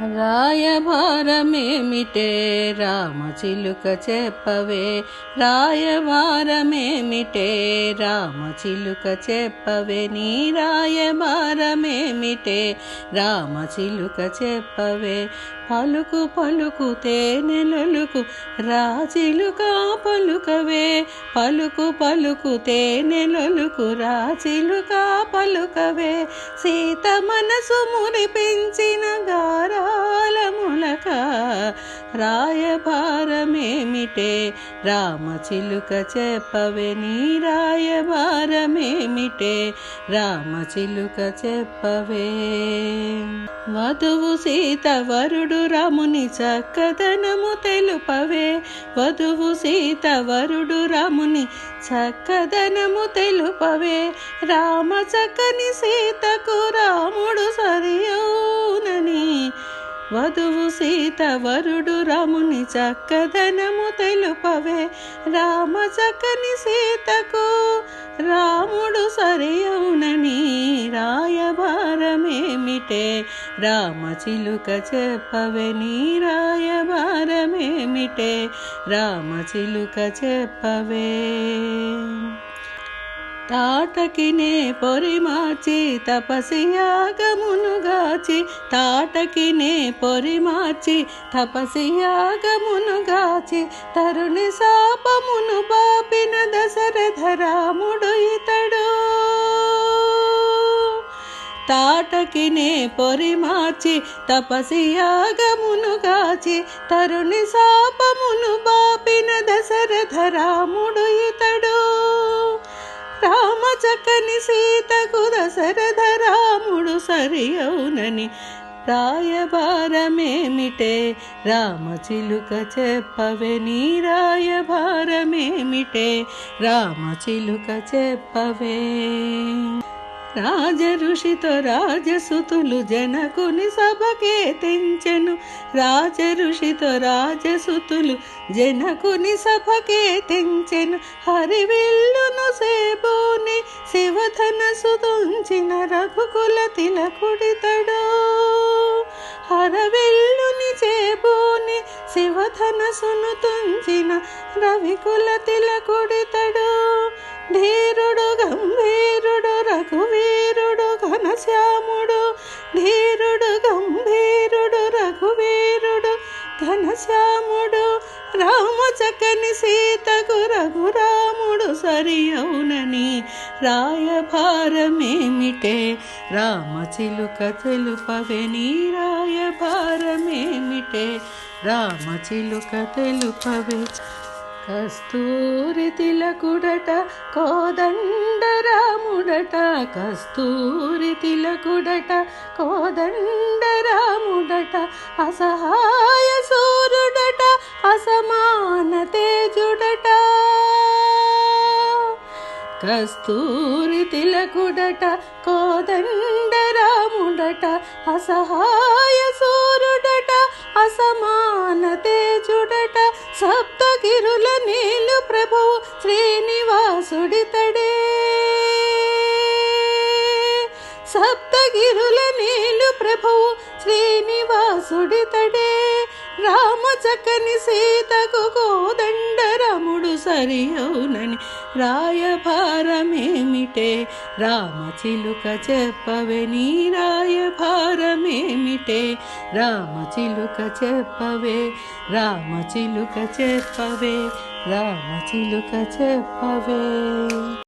రాయభారమేమిటే? రామచిలుక చెప్పవే. రాయభారమేమిటే? రామచిలుక చెప్పవే. నీ రాయభారమేమిటే? రామచిలుక చెప్పవే. పలుకు పలుకు తేనెలొలుకు రాచిలుక పలుకవే. పలుకు పలుకు తేనెలొలుకు రాచిలుక పలుకవే. సీత మనసు మురిపించిన గారా కాలములక రాయభారమేమిటే రామచిలుక చెప్పవే నీ రాయభారమేమిటే రామచిలుక చెప్పవే. వధువు సీత వరుడు రాముని చక్కదనము తెలుపవే. వధువు సీత వరుడు రాముని చక్కదనము తెలుపవే. రామ చక్కని సీతకు రాముడు సరియౌనని వధువు సీత వరుడు రాముని చక్కదనము తెలుపవే. రామ చక్కని సీతకు రాముడు సరియౌనని రాయభారమేమిటే రామచిలుక చెప్పవే నీ రాయభారమేమిటే రామచిలుక చెప్పవే. తాటకినే పొరిమాచి తపసియాగమునుగాచి తాటకినే పొరిమాచి తపసియాగమునుగాచి తరుణి శాపమును బాపిన దశరథరాముడు ఇతడు. తాటకినే పొరిమాచి తపసియాగమునుగాచి తరుణి శాపమును బా రాముడు సరియౌనని రాయభారమేమిటే రామచిలుక చెప్పవే నీ రాయభారమేమిటే? రామచిలుక చెప్పవే రాజ ఋషితో రాజసుతులు జనకుని సభకే తెంచెను. రాజ ఋషితో రాజసుతులు జనకుని సభకే తెంచెను. హరివిల్లును సేబోని శివధనసు తుంచిన రఘుకుల తిలకుడితడు హరవిల్లుని చేబోని శివధనసును తుంచిన రవికుల తిలకుడితడు గంభీరుడు రఘువీరుడు ఘనశ్యాముడు రాము చక్కని సీతకు రఘురాముడు సరి అవునని రాయభారమేమిటే రామచిలుక తెలుపవే నీ రాయభారమేమిటే? రామచిలుక తెలుపవే కస్తూరి తిలకుడట కోదండరాముడట కస్తూరి తిలకుడట కోదండరాముడట అసహాయ సూర్యుడట అసమాన తేజుడట. కస్తూరి తిలకుడట కోదండరాముడట అసహాయ సూర్యుడట అసమాన తేజుడట సప్ తిరుల నీలు ప్రభు శ్రీనివాసుడితడే. సప్తగిరుల నీలు ప్రభు శ్రీనివాసుడితడే. రామ చక్కని సీతకు కోదండరముడు రాముడు సరియౌనని రాయభారమేమిటే రామచిలుక చెప్పవే నీ రాయభారమేమిటే రామచిలుక చెప్పవే రామచిలుక చెప్పవే రామచిలుక చెప్పవే.